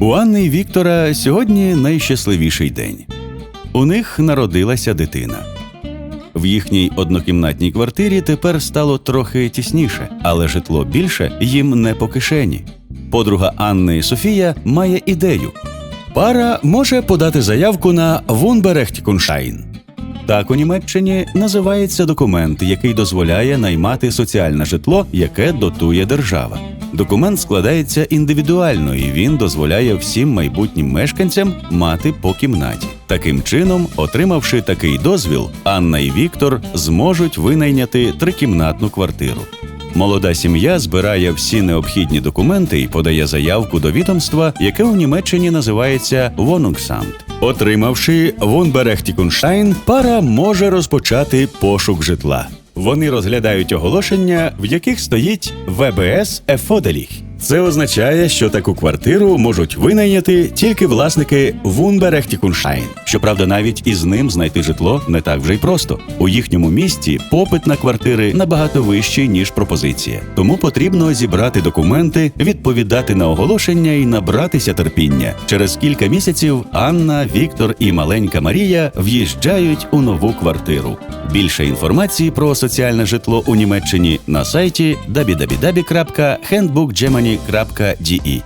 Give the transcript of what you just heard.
У Анни і Віктора сьогодні найщасливіший день. У них народилася дитина. В їхній однокімнатній квартирі тепер стало трохи тісніше, але житло більше їм не по кишені. Подруга Анни Софія має ідею. Пара може подати заявку на Вунберехтікуншайн. Так у Німеччині називається документ, який дозволяє наймати соціальне житло, яке дотує держава. Документ складається індивідуально, і він дозволяє всім майбутнім мешканцям мати по кімнаті. Таким чином, отримавши такий дозвіл, Анна і Віктор зможуть винайняти трикімнатну квартиру. Молода сім'я збирає всі необхідні документи і подає заявку до відомства, яке у Німеччині називається Wohnungsamt. Отримавши Wohnberechtigungsschein, пара може розпочати пошук житла. Вони розглядають оголошення, в яких стоїть ВБС Ефоделіх. Це означає, що таку квартиру можуть винайняти тільки власники Вунберехтікуншайн. Щоправда, навіть із ним знайти житло не так вже й просто. У їхньому місті попит на квартири набагато вищий ніж пропозиція. Тому потрібно зібрати документи, відповідати на оголошення і набратися терпіння. Через кілька місяців Анна, Віктор і маленька Марія в'їжджають у нову квартиру. Більше інформації про соціальне житло у Німеччині на сайті www.handbookgermany.de